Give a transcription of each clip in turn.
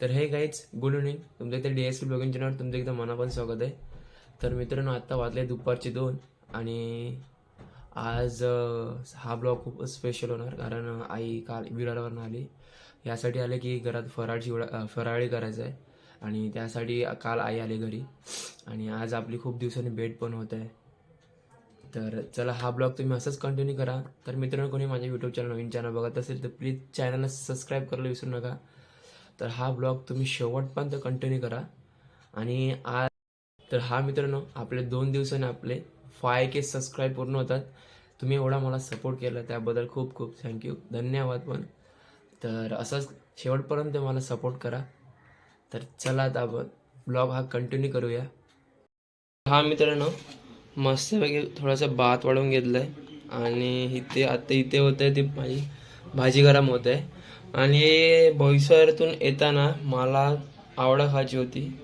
तर हे काहीच गुड इव्हनिंग तुमच्या इथे D S P blogging channel तुमचं एकदम मनापासून स्वागत आहे. तर मित्रांनो आत्ता वाजले दुपारचे दोन आणि आज हा ब्लॉग खूप स्पेशल होणार कारण आई काल विरारवरून आली. यासाठी आले की घरात फराळची फराळी करायचं आहे. आणि त्यासाठी काल आई आली घरी. आणि आज आपली खूप दिवसांनी भेट पण होत आहे. तर चला हा ब्लॉग तुम्ही असंच कंटिन्यू करा. तर मित्रांनो कोणी माझ्या यूट्यूब चॅनल नवीन चॅनल बघत असेल तर प्लीज चॅनलला सबस्क्राईब करायला विसरू नका. तर हा ब्लॉग तुम्ही शेवटपर्यंत कंटिन्यू करा. आणि आज तर हा मित्रांनो आपले दोन दिवसाने आपले फाय के सबस्क्राईब पूर्ण होतात. तुम्ही एवढा मला सपोर्ट केला त्याबद्दल खूप खूप थँक्यू धन्यवाद पण. तर असंच शेवटपर्यंत मला सपोर्ट करा. तर चला आता आपण ब्लॉग हा कंटिन्यू करूया. हा मित्रांनो मस्तपैकी थोडासा भात वाढवून घेतला आहे आणि इथे आता इथे होतं आहे ती माझी भाजी गरम होत. आहे आणि बोईसरतून येताना मला आवडा खायची होती.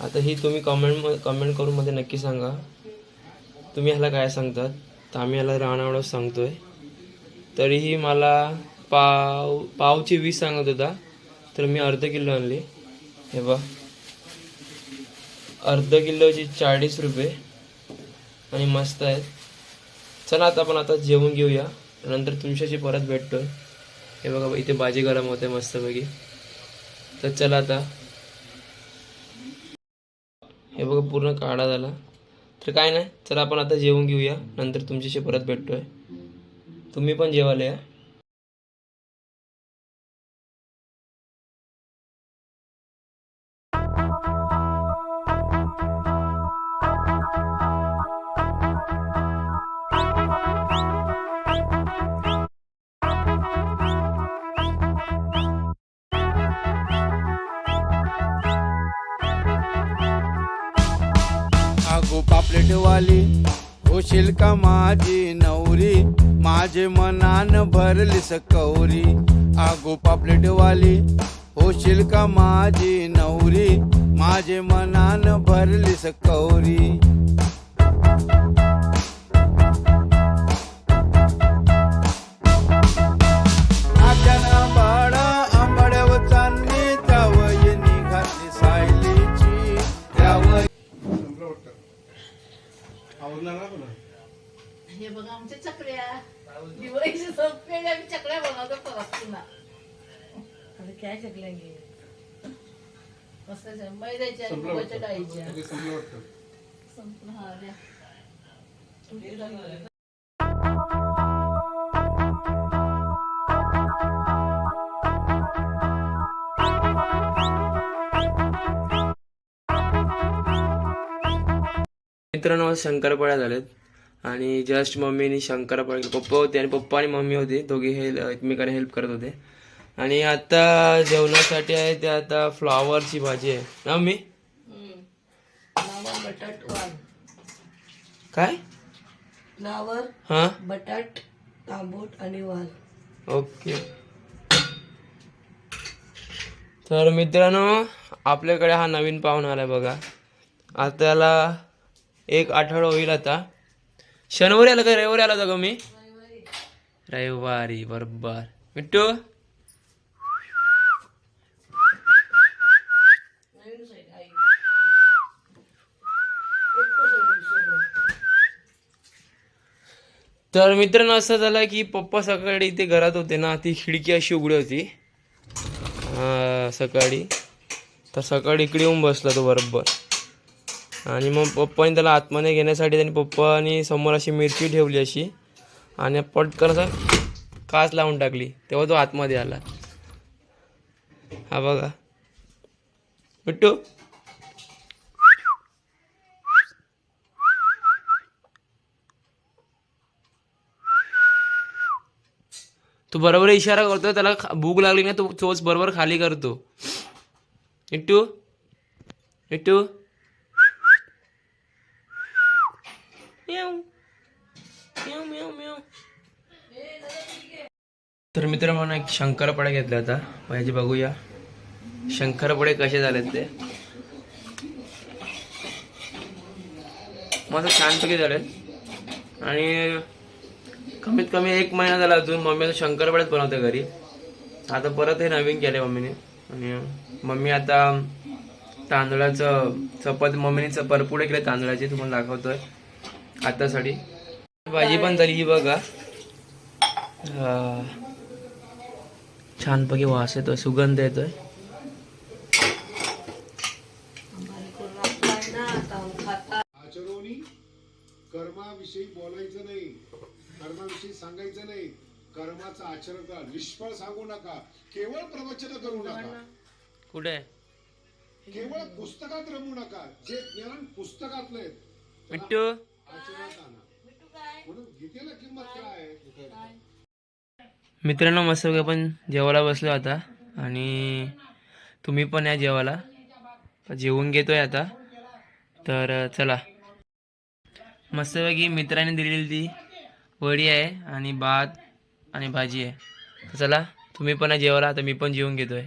आता ही तुम्ही कमेंट कमेंट करून मध्ये नक्की सांगा. तुम्ही ह्याला काय सांगतात? तर आम्ही ह्याला राणावडा सांगतोय. तरीही मला पाव पावची वीस सांगत होता. तर मी अर्ध किलो आणली. हे बा अर्ध किलोची चाळीस रुपये. आणि मस्त आहेत. चला आता आपण आता जेवून घेऊया. नंतर तुमच्याशी परत भेटतो. हे बघा इथे भाजी गरम होते मस्तपैकी. तर चला आता. हे बघा पूर्ण काढा झाला. तर काय नाही चला आपण आता जेवून घेऊया. नंतर तुमच्याशी परत भेटतोय. तुम्ही पण जेवायला या. चॉकलेटवाली होशील का माझी नवरी? माझे मनान भरली सकौरी आगो पापलेटवाली होशील का माझी नवरी? माझे मनान भरली सकौरी आमच्या चकल्या. दिवाळीच्या संपलेल्या आम्ही चकल्या बनवतो परत पुन्हा. काय चकल्या घे. मैद्याच्या आणि मुगाच्या डाळीच्या. संपलं हा द्या. मित्रांनो आज शंकरपाळ्या झालेत. आणि जस्ट मम्मीनी शंकरपाळी पप्पा होते आणि पप्पा आणि मम्मी होते. दोघे हे एकमेकांना हेल्प करत होते. आणि आता जेवणासाठी आहे ते आता फ्लॉवरची भाजी आहे. ना मम्मी फ्लावर बटाट वाल. काय? फ्लावर हां? बटाट तांबूट आणि वाल. ओके. तर मित्रांनो आपल्याकडे हा नवीन पाहुणा आलाय बघा. आता त्याला एक आठवडा होईल आता. शनिवारी आला का? रविवारी आला होता का मी? रविवारी बरोबर. मिट्टू? तर मित्रांनो असं झालं की पप्पा सकाळी इथे घरात होते ना ती खिडकी अशी उघडी होती. सकाळी. तर सकाळी इकडे येऊन बसला तो बरोबर. आणि मग पप्पाने त्याला आतमध्ये घेण्यासाठी त्यांनी पप्पानी समोर अशी मिरची ठेवली अशी. आणि पटकन असं काच लावून टाकली. तेव्हा तो आतमध्ये आला. हा बघा. बिट्टू तू बरोबर इशारा करतो त्याला खा- भूक लागली ना तो चोच बरोबर खाली करतो. इट्टू इट्टू म्याऊ. म्याऊ, म्याऊ, म्याऊ. तर एक शंकरपडे घेतले आता. पाहिजे बघूया. शंकरपडे कसे झालेत ते? मस्त छानपैकी झालेत. आणि कमीत कमी एक महिना झाला अजून मम्मी आता शंकरपडेच बनवते घरी. आता परत हे नवीन केले मम्मीने. आणि मम्मी आता तांदळाचं चपात मम्मीने च- केले तांदळाची तुम्हाला दाखवतोय. आतासाठी. भाजी पण झाली ही बघा. छानपैकी वास येतोय सुगंध येतोय. कर्माविषयी बोलायचं नाही. कर्माविषयी सांगायचं नाही. कर्माचं आचरण करा. निष्फळ सांगू नका. केवळ प्रवचन करू नका. कुठे? केवळ पुस्तकात रमू नका. जे ज्ञान पुस्तकातलं आहे. मिट्टू? आचरणात आणा म्हणून गीतेला किंमत काय मित्रांनो मस्त पण जेवायला बसलो आता आणि तुम्ही पण या जेवायला. जेवून घेतोय आता. तर चला. मस्तपैकी मित्राने दिलेली ती वडी आहे आणि भात आणि भाजी आहे. तर चला तुम्ही पण या जेवायला. आता मी पण जेवून घेतोय.